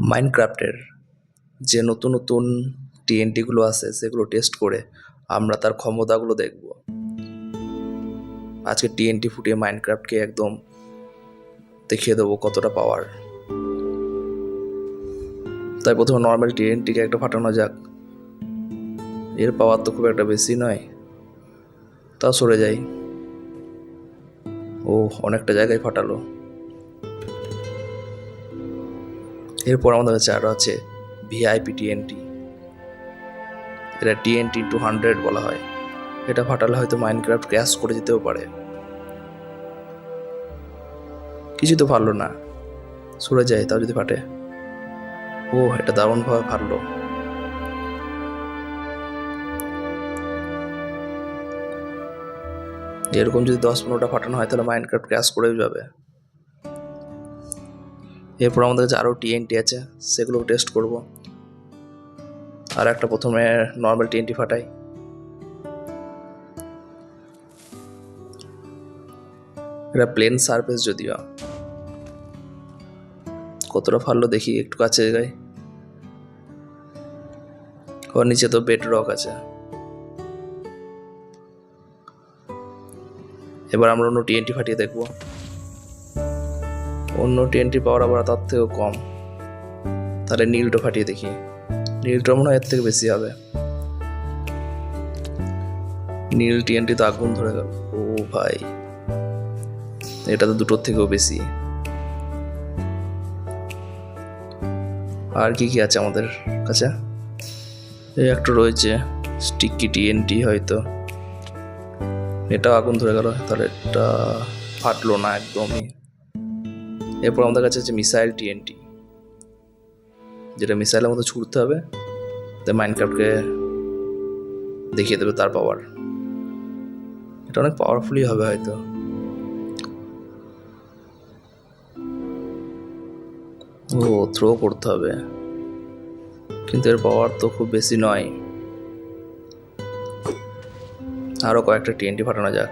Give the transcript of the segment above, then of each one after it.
মাইনক্রাফটের যে নতুন নতুন টিএনটিগুলো আছে, সেগুলো টেস্ট করে আমরা তার ক্ষমতাগুলো দেখব। আজকে টিএনটি ফুটিয়ে মাইনক্রাফটকে একদম দেখিয়ে দেবো কতটা পাওয়ার তাই প্রথমে নর্মাল টিএনটিকে একটা ফাটানো যাক। এর পাওয়ার তো খুব একটা বেশি নয়, তাও সরে যাই। ও, অনেকটা জায়গায় ফাটালো। এরপর আমাদের কাছে আরও আছে ভিআইপি টিএনটি এটা টিএনটি টু হান্ড্রেড বলা হয়। এটা ফাটালে হয়তো মাইনক্রাফট ক্র্যাশ করে যেতেও পারে। কিছু তো ফাটলো না। সরে যায়, তাও যদি ফাটে। ও, এটা দারুণভাবে ফাটলো। এরকম যদি দশ পনেরোটা ফাটানো হয়, তাহলে মাইনক্রাফট ক্র্যাশ করেও যাবে। এরপর আমাদের কাছে আরও টিএনটি আছে সেগুলো টেস্ট করব। আর একটা প্রথমে নর্মাল টিএনটি ফাটাই। এটা প্লেন সারফেস যদিও। কতটা ফাললো দেখি, একটু কাছে যাই ওর নিচে তো বেড রক আছে। এবার আমরা অন্য টিএনটি ফাটিয়ে দেখব। অন্য টিএনটি পাওয়ার আবার তার থেকেও কম। তাহলে নীলটা ফাটিয়ে দেখি। নীলটা মনে হয় এর থেকে বেশি হবে। নীল টিএনটি তো আগুন ধরে গেল। ও ভাই। এটা তো দুটোর থেকেও বেশি। আর কি কি আছে আমাদের কাছে? এই একটা রয়েছে স্টিকি টিএনটি হয়তো। এটাও আগুন ধরে গেল। তাহলে এটা ফাটলো না একদমই। এরপর আমাদের কাছে আছে মিসাইল টিএনটি, যেটা মিসাইলের মতো ছুটতে হবে তাই মাইনক্রাফটকে দেখিয়ে দেবে তার পাওয়ার এটা অনেক পাওয়ারফুলই হবে হয়তো। ও থ্রো করতে হবে। কিন্তু এর পাওয়ার তো খুব বেশি নয়। আরও কয়েকটা টিএনটি ফাটানো যাক,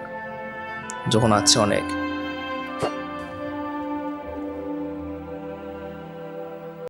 যখন আছে অনেক।